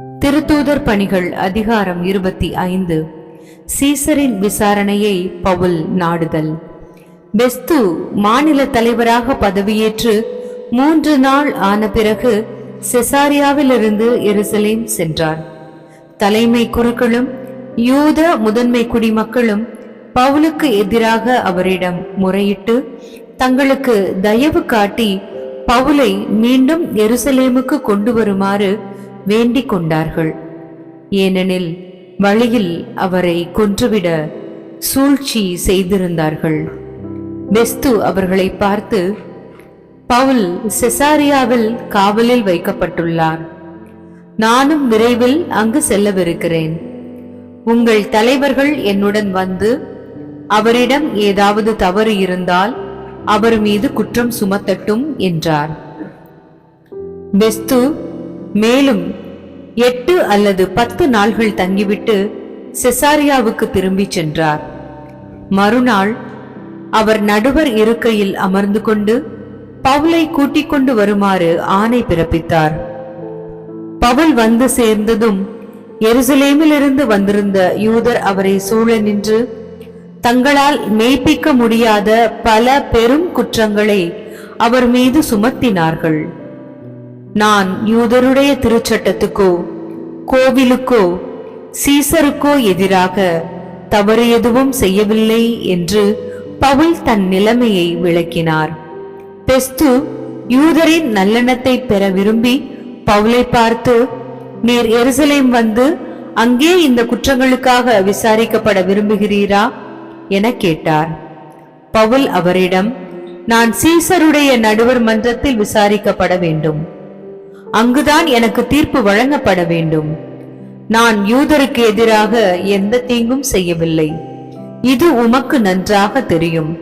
திருத்தூதர் பணிகள் அதிகாரம் இருபத்தி ஐந்து. சீசரின் விசாரணையை பவுல் நாடுதல். பெஸ்து மாநில தலைவராக பதவியேற்று மூன்று நாள் ஆன பிறகு செசாரியாவிலிருந்து எருசலேம் சென்றார். தலைமை குருக்களும் யூத முதன்மை குடிமக்களும் பவுலுக்கு எதிராக அவரிடம் முறையிட்டு தங்களுக்கு தயவு காட்டி பவுலை மீண்டும் எருசலேமுக்கு கொண்டு வருமாறு வேண்டிக் கொண்டார்கள் ஏனெனில் வழியில் அவரை கொன்றுவிட சூழ்ச்சி செய்திருந்தார்கள். பெஸ்து அவர்களை பார்த்து பவுல் செசாரியாவில் காவலில் வைக்கப்பட்டுள்ளார். நானும் விரைவில் அங்கு செல்லவிருக்கிறேன். உங்கள் தலைவர்கள் என்னுடன் வந்து அவரிடம் ஏதாவது தவறு இருந்தால் அவர் மீது குற்றம் சுமத்தட்டும் என்றார். பெஸ்து மேலும் எட்டு அல்லது பத்து நாள்கள் தங்கிவிட்டு செசாரியாவுக்கு திரும்பிச் சென்றார். மறுநாள் அவர் நடுவர் இருக்கையில் அமர்ந்து கொண்டு பவுலை கூட்டிக் கொண்டு வருமாறு ஆணை பிறப்பித்தார். பவுல் வந்து சேர்ந்ததும் எருசலேமிலிருந்து வந்திருந்த யூதர் அவரை சூழ நின்று தங்களால் மெய்ப்பிக்க முடியாத பல பெரும் குற்றங்களை அவர் மீது சுமத்தினார்கள். நான் யூதருடைய திருச்சட்டத்துக்கோ கோவிலுக்கோ சீசருக்கோ எதிராக தவறு எதுவும் செய்யவில்லை என்று பவுல் தன் நிலைமையை விளக்கினார். பெஸ்து யூதரின் நல்லெண்ணத்தை பெற விரும்பி பவுலை பார்த்து நீர் எருசலேம் வந்து அங்கே இந்த குற்றங்களுக்காக விசாரிக்கப்பட விரும்புகிறீரா? என கேட்டார். பவுல் அவரிடம் நான் சீசருடைய நடுவர் மன்றத்தில் விசாரிக்கப்பட வேண்டும். அங்குதான் எனக்கு தீர்ப்பு வழங்கப்பட வேண்டும். நான் யூதருக்கு எதிராக எந்த தீங்கும் செய்யவில்லை. இது உமக்கு நன்றாக தெரியும்.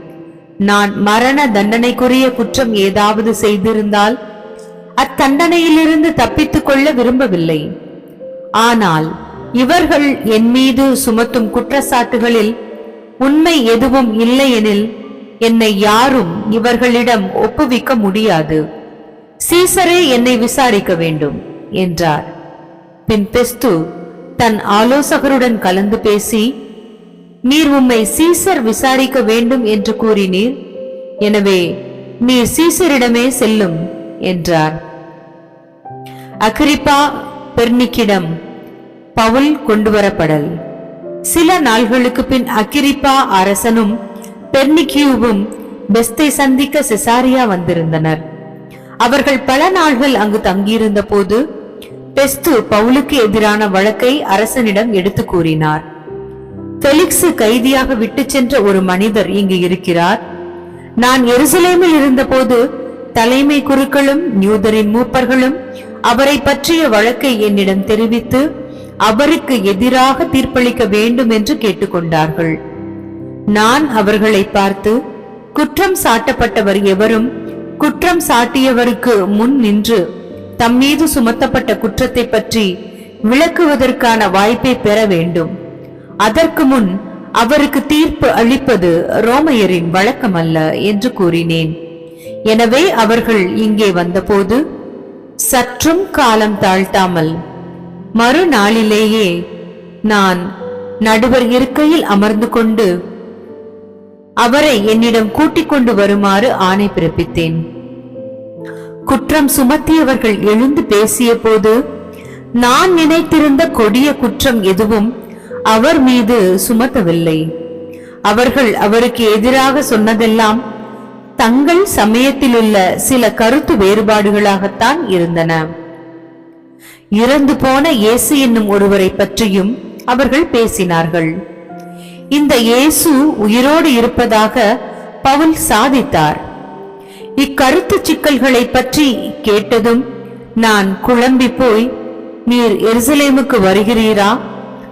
நான் மரண தண்டனைக்குரிய குற்றம் ஏதாவது செய்திருந்தால் அத்தண்டனையிலிருந்து தப்பித்துக் கொள்ள விரும்பவில்லை. ஆனால் இவர்கள் என் மீது சுமத்தும் குற்றச்சாட்டுகளில் உண்மை எதுவும் இல்லையெனில் என்னை யாரும் இவர்களிடம் ஒப்புவிக்க முடியாது. சீசரே என்னை விசாரிக்க வேண்டும் என்றார். பின் பெஸ்து தன் ஆலோசகருடன் கலந்து பேசி நீர் உம்மை சீசர் விசாரிக்க வேண்டும் என்று கூறினீர் எனவே நீர் சீசரிடமே செல்லும் என்றார். அக்ரிப்பா பெர்னிக்கிடம் பவுல் கொண்டுவரப்படல். சில நாள்களுக்கு பின் அக்கிரிப்பா அரசனும் பெர்னிக்கியூவும் பெஸ்தை சந்திக்க செசாரியா வந்திருந்தனர். அவர்கள் பல நாள்கள் அங்கு தங்கியிருந்த போது பெஸ்து பவுலுக்கு எதிரான வழக்கை அரசனிடம் எடுத்து கூறினார். பெலிக்ஸ் கைதியாக விட்டு சென்ற ஒரு மனிதர் இங்கு இருக்கிறார். நான் எருசலேமில் இருந்தபோது தலைமை குருக்களும் நியூதரின் மூப்பர்களும் அவரை பற்றிய வழக்கை என்னிடம் தெரிவித்து அவருக்கு எதிராக தீர்ப்பளிக்க வேண்டும் என்று கேட்டுக்கொண்டார்கள். நான் அவர்களை பார்த்து குற்றம் சாட்டப்பட்டவர் எவரும் குற்றம் சாட்டியவருக்கு முன் நின்று தம் மீது சுமத்தப்பட்ட குற்றத்தை பற்றி விளக்குவதற்கான வாய்ப்பை பெற வேண்டும். அதற்கு முன் அவருக்கு தீர்ப்பு அளிப்பது ரோமையரின் வழக்கமல்ல என்று கூறினேன். எனவே அவர்கள் இங்கே வந்தபோது சற்றும் காலம் தாழ்த்தாமல் மறுநாளிலேயே நான் நடுவர் இருக்கையில் அமர்ந்து கொண்டு அவரை என்னிடம் கூட்டிக் கொண்டு வருமாறு ஆணை பிறப்பித்தேன். குற்றம் சுமத்தியவர்கள் எழுந்து பேசிய போது நான் நினைத்திருந்த கொடிய குற்றம் எதுவும் அவர் மீது சுமத்தவில்லை. அவர்கள் அவருக்கு எதிராக சொன்னதெல்லாம் தங்கள் சமயத்திலுள்ள சில கருத்து வேறுபாடுகளாகத்தான் இருந்தன. இறந்து போன இயேசு என்னும் ஒருவரை பற்றியும் அவர்கள் பேசினார்கள். இந்த இயேசு உயிரோடு இருப்பதாக பவுல் சாதித்தார். இக்கருத்து சிக்கல்களை பற்றி கேட்டதும் நான் குழம்பி போய் நீர் எருசலேமுக்கு வருகிறீரா?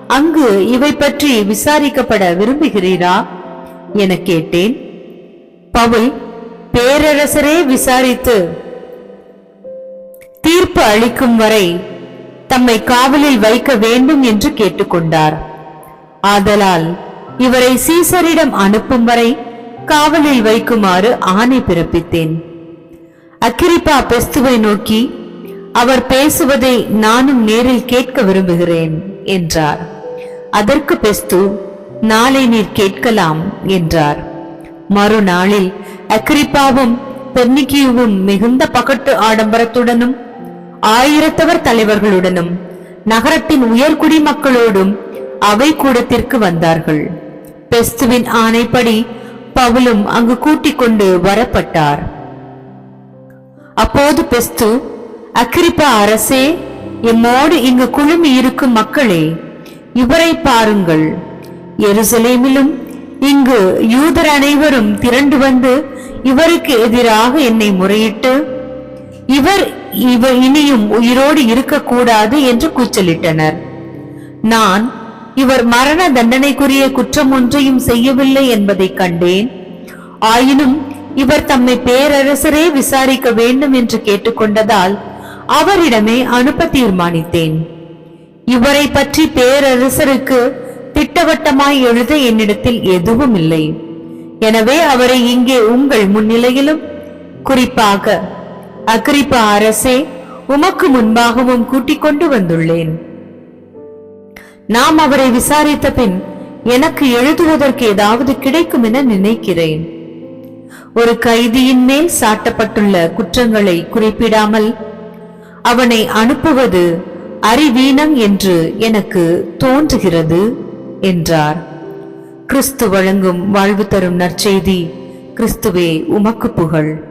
அங்கு இவை பற்றி விசாரிக்கப்பட விரும்புகிறீரா? என கேட்டேன். பவுல் பேரரசரே விசாரித்து தீர்ப்பு அளிக்கும் வரை தம்மை காவலில் வைக்க வேண்டும் என்று கேட்டுக்கொண்டார். ஆதலால் இவரை சீசரிடம் அனுப்பும் வரை காவலில் வைக்குமாறு ஆணை பிறப்பித்தேன். அக்கிரிப்பா பெஸ்துவை நோக்கி அவர் பேசுவதை நானும் நேரில் கேட்க விரும்புகிறேன் என்றார். அதற்கு பெஸ்து நாளை நீர் கேட்கலாம் என்றார். மறுநாளில் அக்ரிப்பாவும் பெர்னிக்கியுவும் மிகுந்த பகட்டு ஆடம்பரத்துடனும் ஆயிரத்தவர் தலைவர்களுடனும் நகரத்தின் உயர்குடி மக்களோடும் அவை கூடத்திற்கு வந்தார்கள். பெஸ்துவின் ஆணைப்படி பவுலும் அங்கு கூட்டிக் கொண்டு வரப்பட்டார். அப்போது பெஸ்து அக்கிரிப்பா அரசே எம்மோடு இங்கு குழுமி இருக்கும் மக்களே இவரை பாருங்கள். எருசலேமிலும் இங்கு யூதர் அனைவரும் திரண்டு வந்து இவருக்கு எதிராக என்னை முறையிட்டு இவர் இவர் இனியும் உயிரோடு இருக்கக்கூடாது என்று கூச்சலிட்டனர். நான் இவர் மரண தண்டனைக்குரிய குற்றம் ஒன்றையும் செய்யவில்லை என்பதைக் கண்டேன். ஆயினும் இவர் தம்மை பேரரசரே விசாரிக்க வேண்டும் என்று கேட்டுக்கொண்டதால் அவரிடமே அனுப்ப தீர்மானித்தேன். இவரை பற்றி பேரரசருக்கு திட்டவட்டமாய் எழுத என்னிடத்தில் எதுவும் இல்லை எனவே அவரை இங்கே உங்கள் முன்னிலையிலும் குறிப்பாக அக்ரிப்ப அரசே உமக்கு முன்பாகவும் கூட்டிக் கொண்டு வந்துள்ளேன். நாம் அவரை விசாரித்த பின் எனக்கு எழுதுவதற்கு ஏதாவது கிடைக்கும் என நினைக்கிறேன். ஒரு கைதியின் மேல் சாட்டப்பட்டுள்ள குற்றங்களை குறிப்பிடாமல் அவனை அனுப்புவது அறிவீனம் என்று எனக்கு தோன்றுகிறது என்றார். கிறிஸ்து வழங்கும் வாழ்வு தரும் நற்செய்தி கிறிஸ்துவே உமக்கு புகழ்.